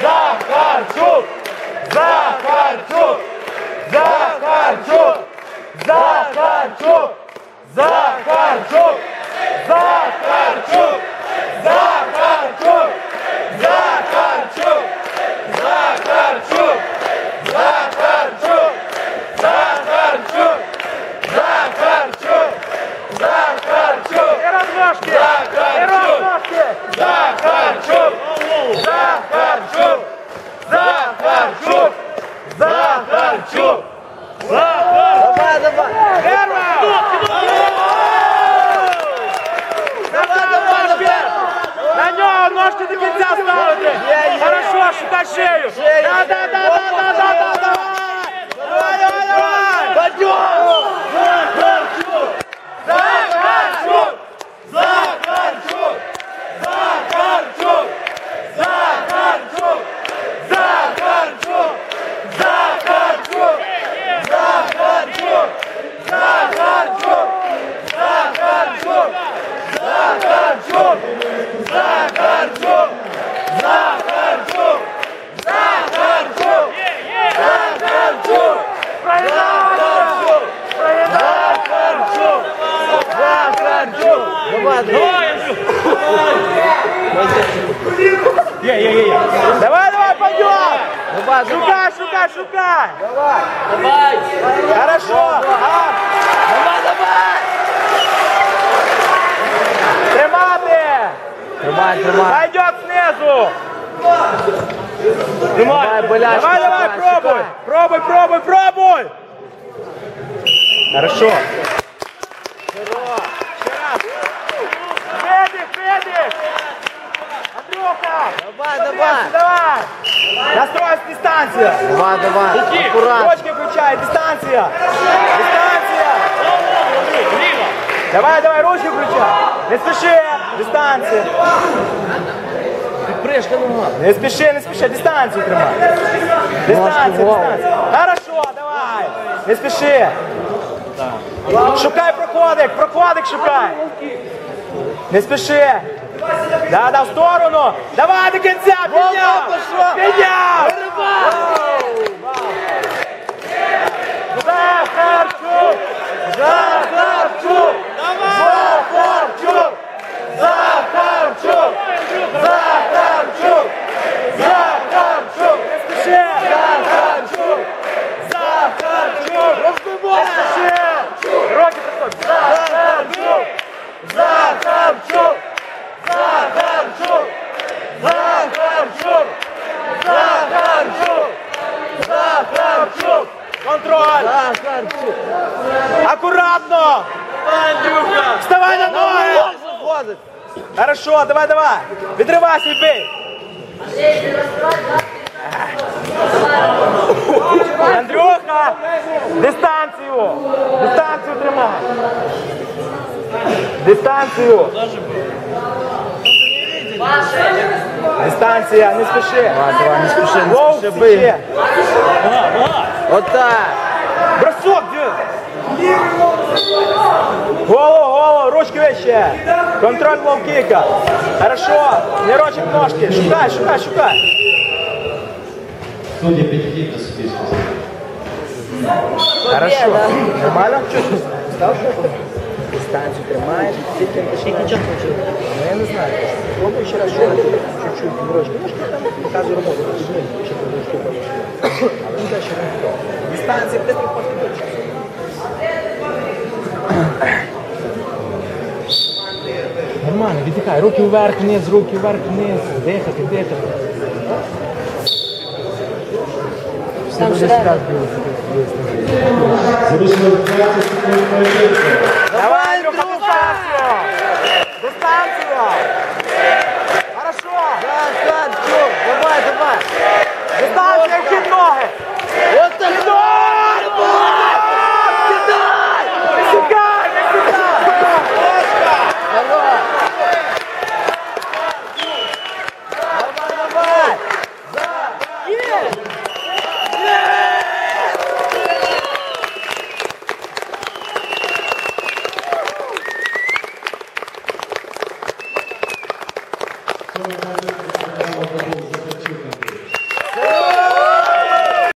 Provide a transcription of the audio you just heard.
Захарчук! Захарчук! Захарчук! Go! Є, є, є, є. Давай, давай, пойдем! Давай, шукай, шукай, шукай! Давай! Давай! Хорошо! А, Давай, давай! Тримати! Тримай, тримай. Пойдет снизу! Давай, болячку давай, давай, шукай, пробуй! шукай. Пробуй, пробуй, пробуй! Хорошо! Давай, давай. Настроилась дистанция! Давай, давай. Аккуратно. Ручки включай, дистанция! Дистанция! Давай, давай, ручки включай! Не спеши! Дистанция! Пришка нема. Не спеши, не спеши, дистанцию тримай. Дистанцію, Вау. дистанцію. Хорошо, давай. Не спеши. Шукай проходик, проходик шукай. Не спеши. Да, на сторону! Давай до конца! Меня! Аккуратно. Вставай на ноги. Хорошо, давай, давай. Відривайся і бий. Андрюха, дистанцію. Дистанцію тримай. Дистанцію. Дистанція, не спіши. Давай, давай, не спіши, не спіши. бий. Отак. Бросок, Голо, голо, ручки вище. Контроль лоу-кика. Хорошо. Мирочек ножки. Шукай, шукай, шукай. Хорошо. Нормально? Чувствуешь? Стал Дистанцию тримаешь, все тем точнее. ничего Ну, я не знаю. Пробуй еще раз. Чуть-чуть, мирочек. Ножки там, показывай работу. Дистанцию, ты. Дистанция, ты не хочешь. вдихай. Руки вверх, вниз, руки вверх, вниз. Дихати, дихати. Все буде сюди. Залишили 20 секунд поєдинку. Давай, Андрюха, дистанцію! Дистанцію! Хорошо! Да, да, Давай, давай! Дистанція вхідно!